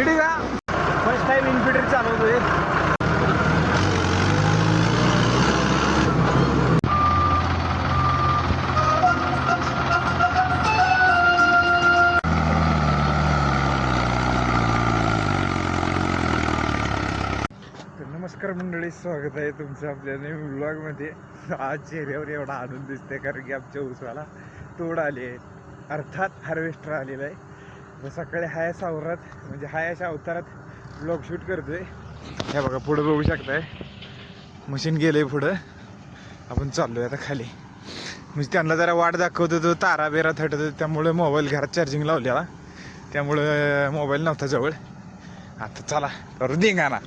इडी का? First time इन्फिटर चालवतोय. नमस्कार मंडळी स्वागत आहे तुमचं आपल्या नवीन ब्लॉगमध्ये आज चेहऱ्यावर एवढा आनंद दिसतोय कारण की आमच्या उसाला तोड आली आहे. अर्थात हार्वेस्टर आलेला आहे. तर सकाळी हाय सावरात म्हणजे हायाच्या अवतारात ब्लॉग शूट करतोय. हे बघा पुढं बघू शकताय. मशीन गेलंय पुढं. आपण चाललोय आता खाली. म्हणजे त्यांना जरा वाट दाखवत होतो तारा बेरा थटत होतो त्यामुळे मोबाईल घरात चार्जिंग लावलेला. त्यामुळं मोबाईल नव्हता जवळ. आता चला करू धिंगाणा ना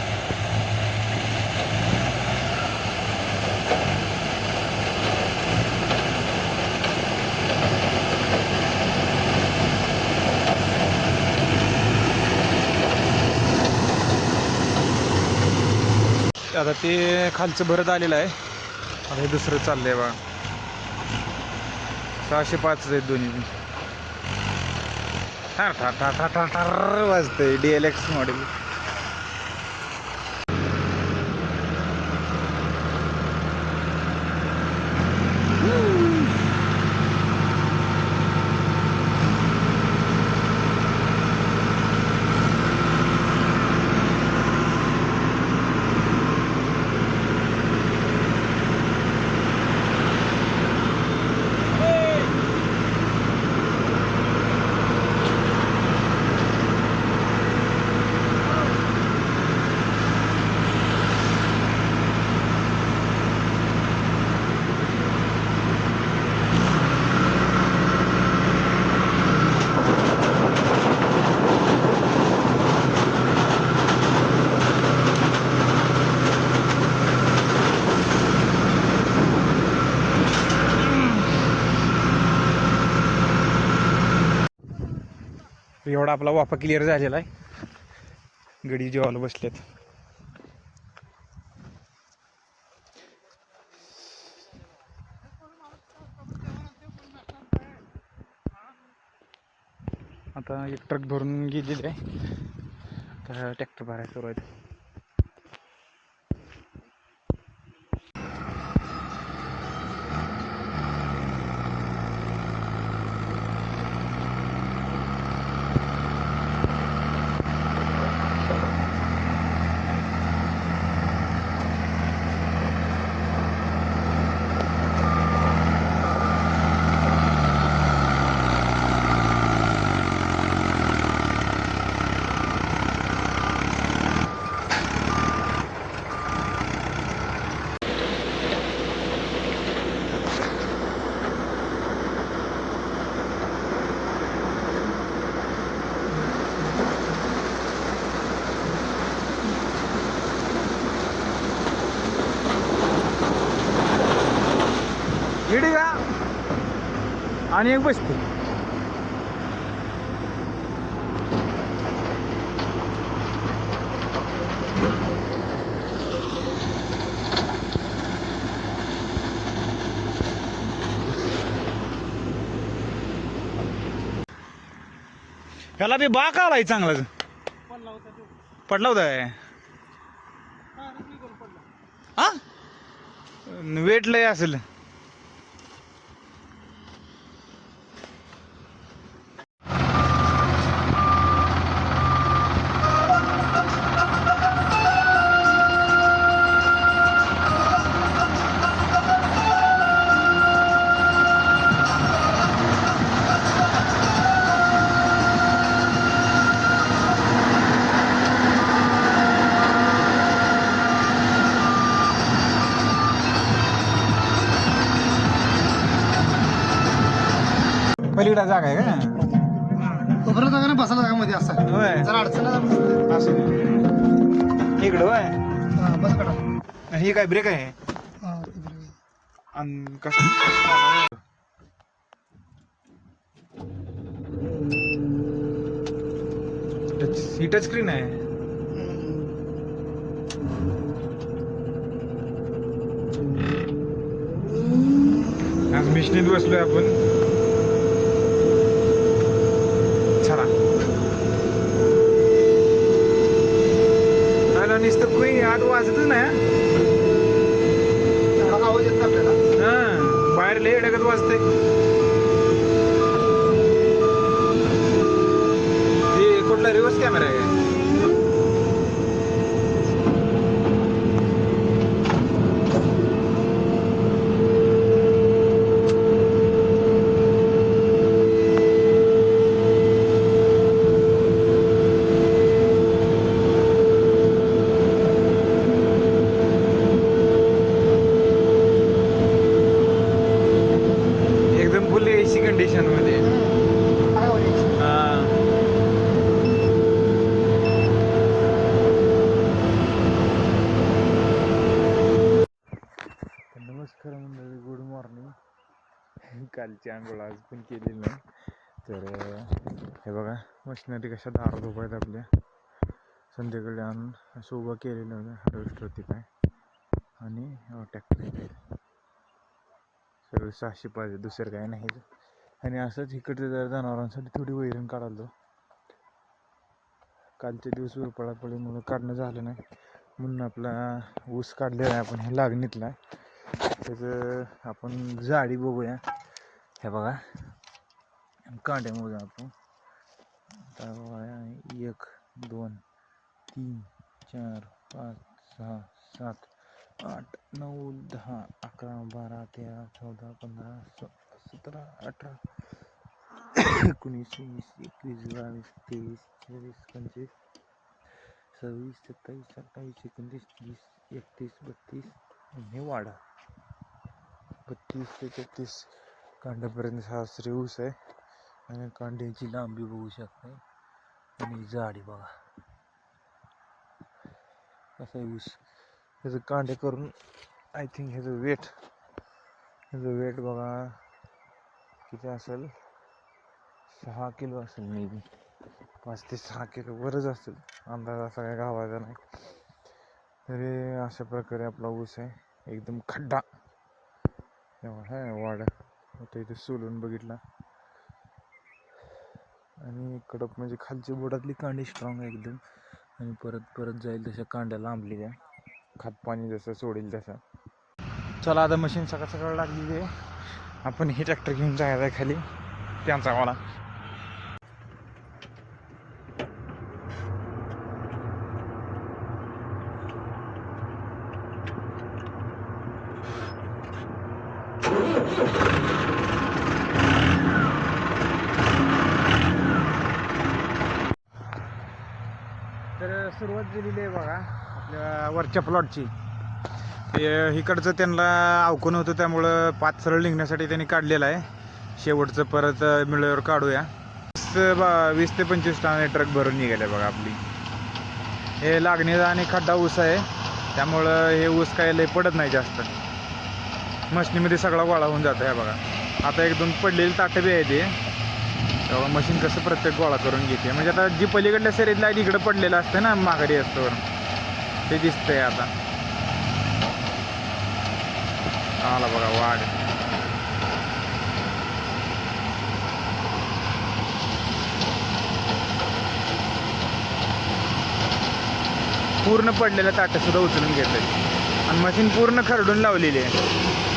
आता ते खालचं भरत आलेलं आहे. आता हे दुसरं चाललंय बघा. सहाशे पाच आहेत दोन्ही. ठार ठार ठार ठार ठार ठार वाजतंय. डी एल एक्स मॉडेल एवढा आपला वाफा क्लिअर झालेला आहे. गडी जेवायला बसलेत. आता एक ट्रक भरून गेलेले आहे. आता ट्रॅक्टर भरायला सुरू आहे आणि एक बसते. ह्याला बी बा का आलाय चांगलाच पडला होता काय? हा वेट लय असेल. पलीकडे जागा आहे का? कोपऱ्याला जागा ना बसायला जागा मध्ये असं. होय. जरा अडचण आहे. असं. इकडं होय? हा, बस कडा ही काय ब्रेक आहे? हा, ते. आणि कसं? टच ही टच स्क्रीन आहे. आज मिशनीत बसलोय आपण चला आणि नुसतं कुई आत वाजतच नाही एवढा आवाज येत नाही आपल्याला हा बाहेर लय अडकत वाजते हे कुठला रिव्हर्स कॅमेरा आहे एकदम फुल एसी कंडिशनमध्ये काय होईल? हा. तर नमस्कार मंडळी गुड मॉर्निंग आंघोळ आज पण केलेली नाही. तर हे बघा मशिनरी कशा दारात उभा आहेत आपल्या. संध्याकाळी आणून असं उभं केलेलं होतं होती काय? आणि ट्रॅक्टर सगळं सहाशे पाहिजे दुसरं काय नाही. आणि असंच इकडचं जर जनावरांसाठी थोडी वैरण काढालो कालचे दिवस पळापळीमुळे काढणं झालं नाही. म्हणून आपला ऊस काढलेला आहे आपण. हे लागणीतला त्याचं आपण जाळी बघूया. हे बघा. कांड्या मोजा आपण. बघा, एक, दोन, तीन, चार, पाच, सहा, सात, आठ, नऊ, दहा, अकरा, बारा, तेरा, चौदा, पंधरा सोळा सतरा, अठरा, एकोणीस, वीस, एकवीस, बावीस, तेवीस, चोवीस, पंचवीस, सव्वीस, सत्तावीस अठ्ठावीस एकोणतीस, तीस, एकतीस, बत्तीस. हे वाढा. बत्तीस ते तेहतीस. कांड्यापर्यंत सासरी ऊस आहे. आणि कांड्याची लांबी बघू शकते. आणि जाडी बघा. असं आहे ऊस. ह्याचं कांडे करून आय थिंक ह्याचं वेट ह्याचं वेट बघा. किती असेल? सहा किलो असेल मे बी पाच ते सहा किलो बरंच असेल. अंदाज असा काय गावाचा नाही. तरी अशा प्रकारे आपला ऊस आहे. एकदम खड्डा. एवढा आहे वाडा. आता इथे सोलून बघितला. आणि कडक म्हणजे खालची बोटातली कांडी स्ट्रॉंग आहे एकदम. आणि परत परत जाईल तशा कांड्या लांबली त्या. खात पाणी जसं सोडेल तसं. चला आता मशीन सकाळ सकाळ लागलेली आहे. आपण हे ट्रॅक्टर घेऊन जायचं आहे खाली. त्यांचा वाला तर सुरुवात दिलेली आहे बघा मागच्या प्लॉटची ते इकडचं त्यांना अवकून होतं त्यामुळं पाच सरळ निघण्यासाठी त्यांनी काढलेलं आहे. शेवटचं परत मिळेवर काढूया. वीस बा- वीस ते पंचवीस टन ट्रक भरून निघाले बघा आपली. हे लागणीचा आणि खड्डा ऊस आहे. त्यामुळं हे ऊस काय लय पडत नाही जास्त. मशीनीमध्ये सगळा गोळा होऊन जातो ह्या बघा. आता एक दोन पडलेली ताटं बी आहे ते. तेव्हा मशीन कसं प्रत्येक गोळा करून घेते. म्हणजे आता जी पलीकडल्या शरीरातला आहे तिकडं पडलेलं असतं ना माघारी असतं ते दिसतंय आता. आला बघा वाढ पूर्ण पडलेलं ताटं सुद्धा उचलून घेतलंय. आणि मशीन पूर्ण खरडून लावलेली आहे.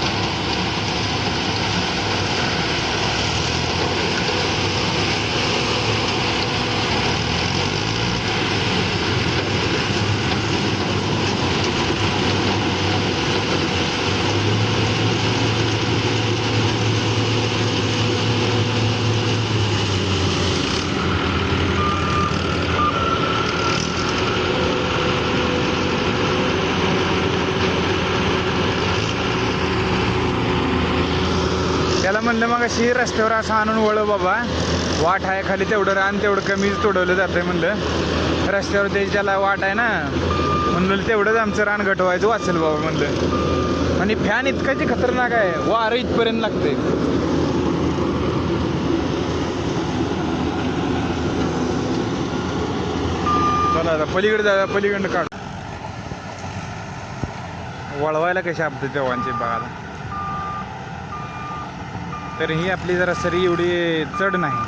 त्याला म्हणलं मग अशी रस्त्यावर असं आणून वळ बाबा. वाट आहे खाली तेवढं रान तेवढं कमीच तोडवलं जातंय म्हणलं. रस्त्यावर ते ज्याला वाट आहे ना म्हणलं तेवढंच आमचं रान घटवायचं वाचेल बाबा म्हणलं. आणि फॅन इतकाची खतरनाक आहे. वारं इथपर्यंत लागते चला आता पलीकडे जा पलीकडनं काढ. वळवायला कशा आपते देवांचे बघायला तर ही आपली जरा सरी एवढी चढ नाही.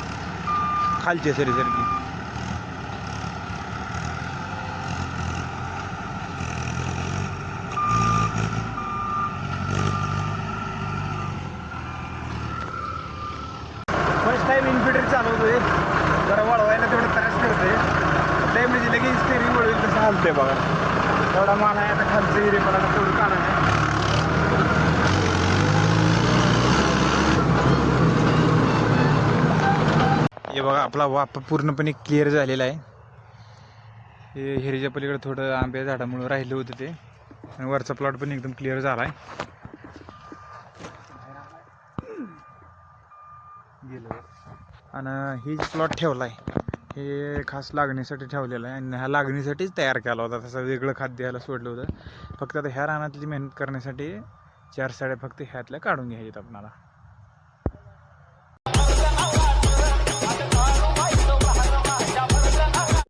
खालची सरी सारखी. फर्स्ट टाइम इन्व्हिटर चालवतोय. जरा वळवायला तेवढं त्रास करते ते म्हणजे लगेच स्टेरिंग वळवेल तसं हालतंय बघा. तेवढा मान आहे आता खालचं हिरे मला तेवढं काढा नाही हे बघा आपला वाप पूर्णपणे क्लिअर झालेला आहे. हे हिरीच्या पलीकडे थोडं आंब्या झाडामुळं राहिलं होतं ते. आणि वरचा प्लॉट पण एकदम क्लिअर झाला आहे आणि ही प्लॉट ठेवला आहे हे खास लागणीसाठी ठेवलेलं आहे. आणि ह्या लागणीसाठीच तयार केला होता. तसं वेगळं खाद्य ह्याला सोडलं होतं. फक्त आता ह्या रानातली मेहनत करण्यासाठी चार साड्या फक्त ह्यातल्या काढून घ्यायच्यात आपणाला.